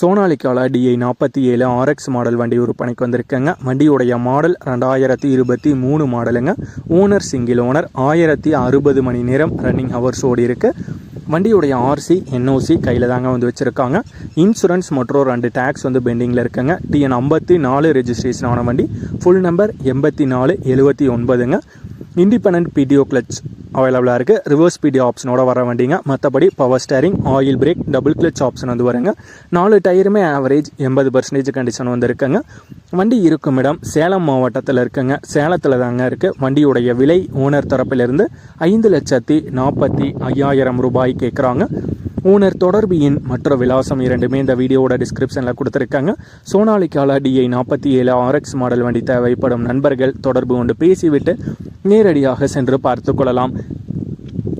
சோனாலிக்கால DI நாற்பத்தி ஏழு RX model வண்டி விற்பனைக்கு வந்திருக்கேங்க. வண்டியுடைய மாடல் ரெண்டாயிரத்தி இருபத்தி மூணு மாடலுங்க. ஓனர் சிங்கிள் ஓனர் ஆயிரத்தி அறுபது மணி நேரம் ரன்னிங் ஹவர்ஸ் ஓடி இருக்கு. வண்டியுடைய ஆர்சி என்ஓசி கையில் தாங்க வந்து வச்சுருக்காங்க. இன்சூரன்ஸ் மற்றும் ரெண்டு டேக்ஸ் வந்து பெண்டிங்கில் இருக்குங்க. டிஎன் ஐம்பத்தி நாலு ரெஜிஸ்ட்ரேஷன் ஆன வண்டி. ஃபுல் நம்பர் எண்பத்தி நாலு எழுபத்தி ஒன்பதுங்க. இண்டிபெண்ட் பிடிஓ கிளச் அவைலபிளாக இருக்குது ரிவர்ஸ் பிடிஓ ஆப்ஷனோட வர வண்டிங்க. மற்றபடி power steering oil brake double clutch option வந்து வருங்க. நாலு டயருமே ஆவரேஜ் எண்பது பர்சன்டேஜ் கண்டிஷன் வந்து இருக்குங்க. வண்டி இருக்கும் இடம் சேலம் மாவட்டத்தில் இருக்குங்க. சேலத்தில் தாங்க இருக்குது வண்டியுடைய விலை ஓனர் தரப்பிலிருந்து ஐந்து லட்சத்தி நாற்பத்தி ஐயாயிரம் ரூபாய் கேட்குறாங்க ஓனர் தொடர்பு எண் மற்ற விலாசம் இரண்டுமே இந்த வீடியோவோட டிஸ்கிரிப்ஷனில் கொடுத்துருக்காங்க. சோனாலிக்கால டிஐ நாற்பத்தி ஏழு ஆர்எக்ஸ் மாடல் வண்டி தேவைப்படும் நண்பர்கள் தொடர்பு கொண்டு பேசிவிட்டு நேரடியாக சென்று பார்த்து கொள்ளலாம்.